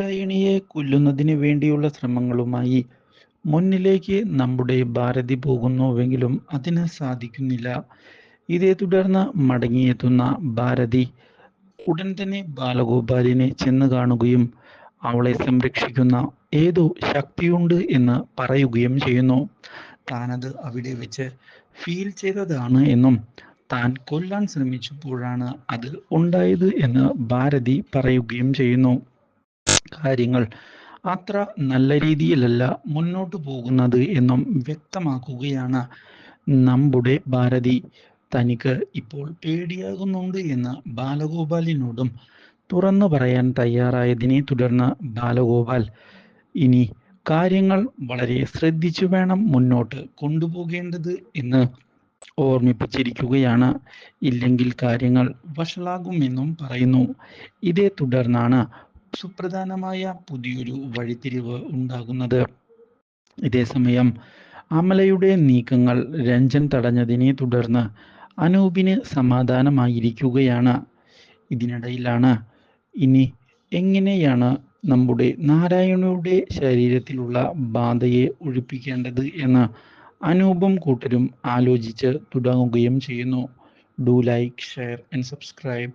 നാരായണിയെ കൊല്ലുന്നതിന് വേണ്ടിയുള്ള ശ്രമങ്ങളുമായി മുന്നിലേക്ക് നമ്മുടെ ഭാരതി പോകുന്നുവെങ്കിലും അതിന് സാധിക്കുന്നില്ല. ഇതേ തുടർന്ന് മടങ്ങിയെത്തുന്ന ഭാരതി ഉടൻ തന്നെ ബാലഗോപാലിനെ ചെന്ന് കാണുകയും അവളെ സംരക്ഷിക്കുന്ന ഏതോ ശക്തിയുണ്ട് എന്ന് പറയുകയും ചെയ്യുന്നു. താനത് അവിടെ വെച്ച് ഫീൽ ചെയ്തതാണ് എന്നും താൻ കൊല്ലാൻ ശ്രമിച്ചപ്പോഴാണ് അത് ഉണ്ടായത് എന്ന് ഭാരതി പറയുകയും ചെയ്യുന്നു. കാര്യങ്ങൾ അത്ര നല്ല രീതിയിലല്ല മുന്നോട്ട് പോകുന്നത് എന്നും വ്യക്തമാക്കുകയാണ്. നമ്മുടെ ഭാരതി തനിക്ക് ഇപ്പോൾ പേടിയാകുന്നുണ്ട് എന്ന് ബാലഗോപാലിനോടും തുറന്നു പറയാൻ തയ്യാറായതിനെ തുടർന്ന് ബാലഗോപാൽ ഇനി കാര്യങ്ങൾ വളരെ ശ്രദ്ധിച്ചു വേണം മുന്നോട്ട് കൊണ്ടുപോകേണ്ടത് എന്ന് ഓർമ്മിപ്പിച്ചിരിക്കുകയാണ്. ഇല്ലെങ്കിൽ കാര്യങ്ങൾ വഷളാകുമെന്നും പറയുന്നു. ഇതേ തുടർന്നാണ് സുപ്രധാനമായ പുതിയൊരു വഴിത്തിരിവ് ഉണ്ടാകുന്നത്. ഇതേസമയം അമലയുടെ നീക്കങ്ങൾ രഞ്ജൻ തടഞ്ഞതിനെ തുടർന്ന് അനൂപിന് സമാധാനമായിരിക്കുകയാണ്. ഇതിനിടയിലാണ് ഇനി എങ്ങനെയാണ് നമ്മുടെ നാരായണയുടെ ശരീരത്തിലുള്ള ബാധയെ ഒഴിപ്പിക്കേണ്ടത് എന്ന് അനൂപും കൂട്ടരും ആലോചിച്ച് തുടങ്ങുകയും ചെയ്യുന്നു. Do like share and subscribe.